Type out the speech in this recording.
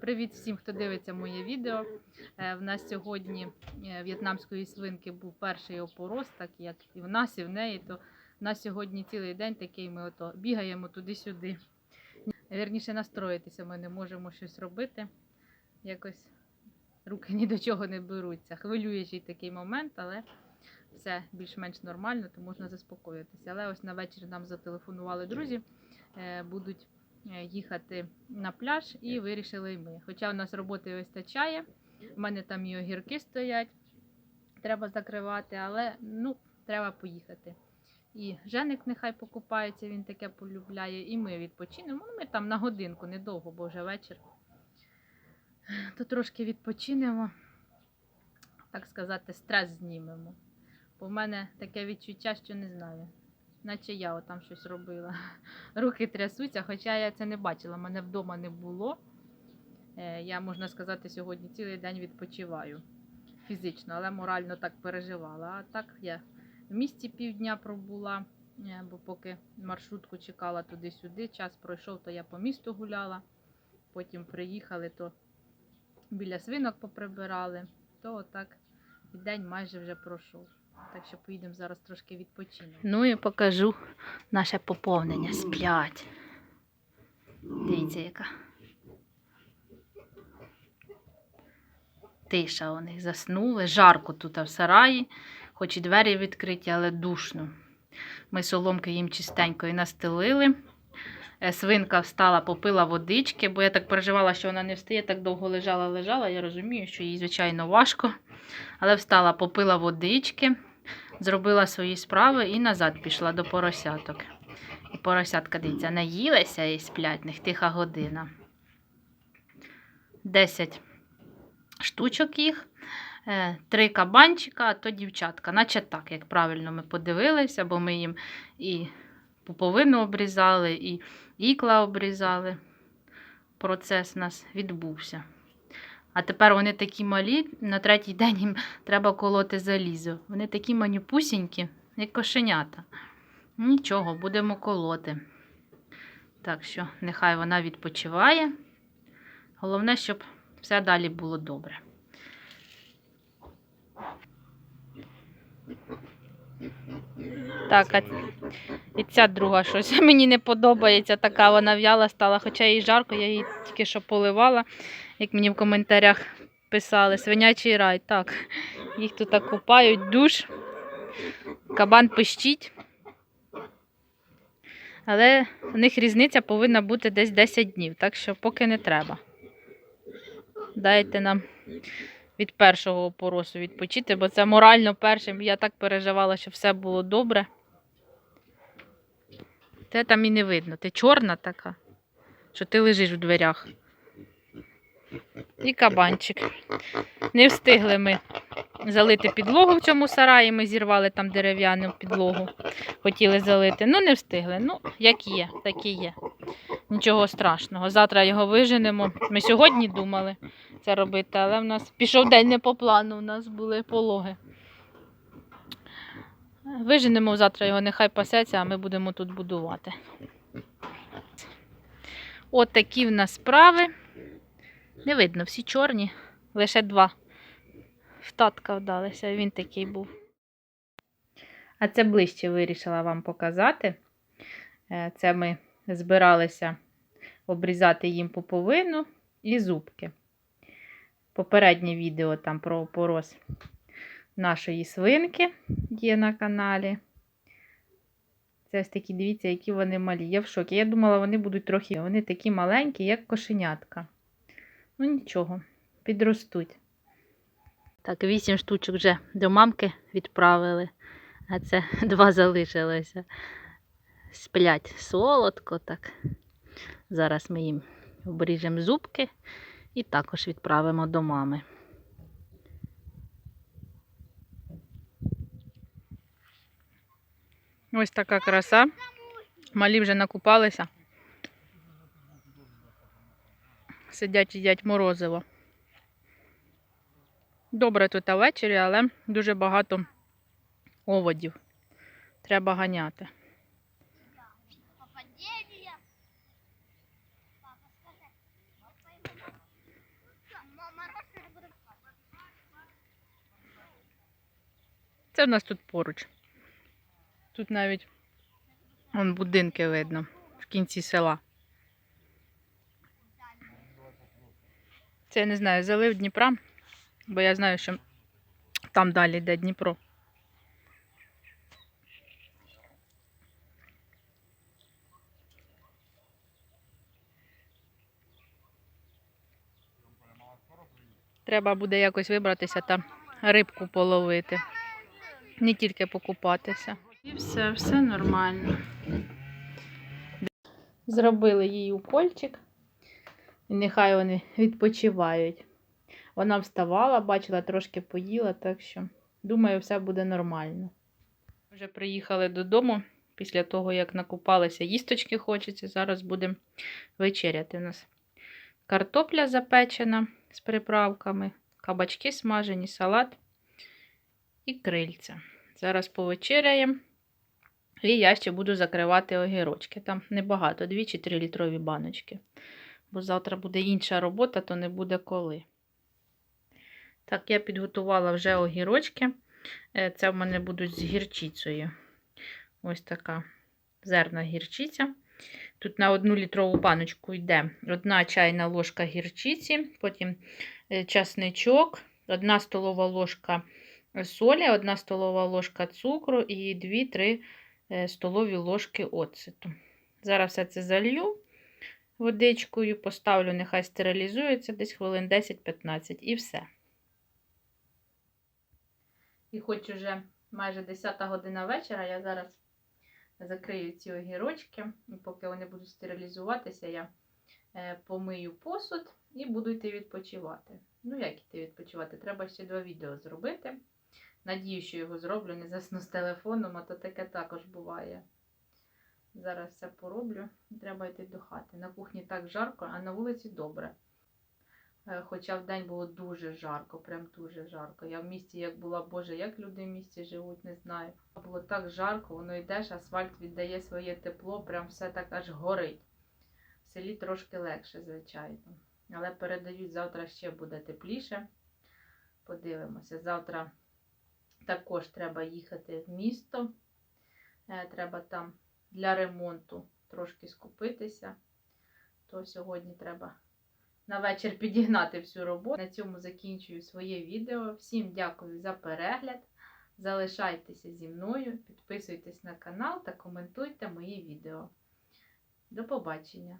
Привіт всім, хто дивиться моє відео. Е, В нас сьогодні е, в'єтнамської свинки був перший опорос, так як і в нас, і в неї. То в нас сьогодні цілий день такий ми ото бігаємо туди-сюди. Вірніше настроїтися, ми не можемо щось робити. Якось руки ні до чого не беруться. Хвилюючий такий момент, але все більш-менш нормально, то можна заспокоїтися. Але ось на вечір нам зателефонували друзі, е, будуть їхати на пляж і вирішили ми. Хоча у нас роботи вистачає, в мене там і огірки стоять, треба закривати, але ну, треба поїхати. І Женик нехай покупається, він таке полюбляє, і ми відпочинемо. Ну, ми там на годинку, недовго, бо вже вечір. То трошки відпочинемо, так сказати, стрес знімемо. Бо в мене таке відчуття, що не знаю. Наче я отам щось робила. Руки трясуться, хоча я це не бачила, мене вдома не було. Е, Я, можна сказати, сьогодні цілий день відпочиваю фізично, але морально так переживала. А так я в місті півдня пробула, е, бо поки маршрутку чекала туди-сюди, час пройшов, то я по місту гуляла. Потім приїхали, то біля свинок поприбирали, то отак день майже вже пройшов. Так що поїдемо зараз трошки відпочинемо. Ну і покажу наше поповнення. Сплять. Дивіться, яка. Тиша у них заснули. Жарко тут в сараї, хоч і двері відкриті, але душно. Ми соломки їм чистенької настелили. Е, Свинка встала, попила водички, бо я так переживала, що вона не встає, так довго лежала, лежала. Я розумію, що їй, звичайно, важко. Але встала, попила водички, зробила свої справи і назад пішла до поросяток. І поросятка, дивіться, наїлися і сплять, них тиха година. 10 штучок їх, е, три кабанчика, а то дівчатка. Наче так, як правильно ми подивилися, бо ми їм і пуповину обрізали, і ікла обрізали. Процес у нас відбувся. А тепер вони такі малі, на третій день їм треба колоти залізо. Вони такі манюпусінькі, як кошенята. Нічого, будемо колоти. Так що, нехай вона відпочиває. Головне, щоб все далі було добре. Так, а і ця друга щось мені не подобається. Така вона в'яла стала, хоча їй жарко, я її тільки що поливала, як мені в коментарях писали. Свинячий рай. Так, їх тут так купають, душ, кабан пищить. Але в них різниця повинна бути десь 10 днів, так що поки не треба. Дайте нам від першого опоросу відпочити, бо це морально першим. Я так переживала, щоб все було добре. Те там і не видно. Ти чорна така, що ти лежиш в дверях. І кабанчик. Не встигли ми залити підлогу в цьому сараї. Ми зірвали там дерев'яну підлогу. Хотіли залити. Ну, не встигли. Ну, як є, так і є. Нічого страшного. Завтра його виженемо. Ми сьогодні думали це робити, але в нас пішов день не по плану, у нас були пологи. Виженемо завтра його, нехай пасеться, а ми будемо тут будувати. От такі в нас справи. Не видно, всі чорні, лише два. В татка вдалися, він такий був. А це ближче вирішила вам показати. Е, Це ми збиралися обрізати їм пуповину і зубки. Попереднє відео там про опорос нашої свинки є на каналі. Це ось такі, дивіться, які вони малі. Я в шокі. Я думала, вони будуть трохи. Вони такі маленькі, як кошенятка. Ну нічого, підростуть. Так, вісім штучок вже до мамки відправили, а це два залишилося. Сплять солодко так. Зараз ми їм обріжемо зубки і також відправимо до мами. Ось така краса. Малі вже накупалися. Сидять їдять морозиво. Добре тут ввечері, але дуже багато оводів. Треба ганяти. Це в нас тут поруч. Тут навіть будинки видно в кінці села. Це я не знаю, залив Дніпра, бо я знаю, що там далі йде Дніпро. Треба буде якось вибратися та рибку половити. Не тільки покупатися. І все, все нормально. Зробили їй укольчик. І нехай вони відпочивають. Вона вставала, бачила, трошки поїла, так що думаю, все буде нормально. Вже приїхали додому після того, як накупалися, їсточки хочеться. Зараз будемо вечеряти у нас. Картопля запечена з приправками, кабачки смажені, салат і крильця. Зараз повечеряємо. І я ще буду закривати огірочки. Там небагато, 2 чи 3 літрові баночки. Бо завтра буде інша робота, то не буде коли. Так, я підготувала вже огірочки. Е, Це в мене будуть з гірчицею. Ось така зерна гірчиця. Тут на одну літрову баночку йде одна чайна ложка гірчиці, потім е, часничок, одна столова ложка солі, одна столова ложка цукру і 2-3 е, столові ложки оцету. Зараз все це залью водичкою, поставлю, нехай стерилізується десь хвилин 10-15 і все. І хоч уже майже 10 година вечора, я зараз закрию ці огірочки, і поки вони будуть стерилізуватися, я е, помию посуд і буду йти відпочивати. Ну, як йти відпочивати? Треба ще два відео зробити. Надію, що його зроблю, не засну з телефоном, а то таке також буває. Зараз все пороблю, треба йти до хати. На кухні так жарко, а на вулиці добре. Е, Хоча в день було дуже жарко, прям дуже жарко. Я в місті, як була, Боже, як люди в місті живуть, не знаю. Було так жарко, воно йдеш, асфальт віддає своє тепло, прям все так аж горить. В селі трошки легше, звичайно. Але передають, завтра ще буде тепліше. Подивимося. Завтра також треба їхати в місто. Е, Треба там для ремонту трошки скупитися. То сьогодні треба на вечір підігнати всю роботу. На цьому закінчую своє відео. Всім дякую за перегляд. Залишайтеся зі мною, підписуйтесь на канал та коментуйте мої відео. До побачення!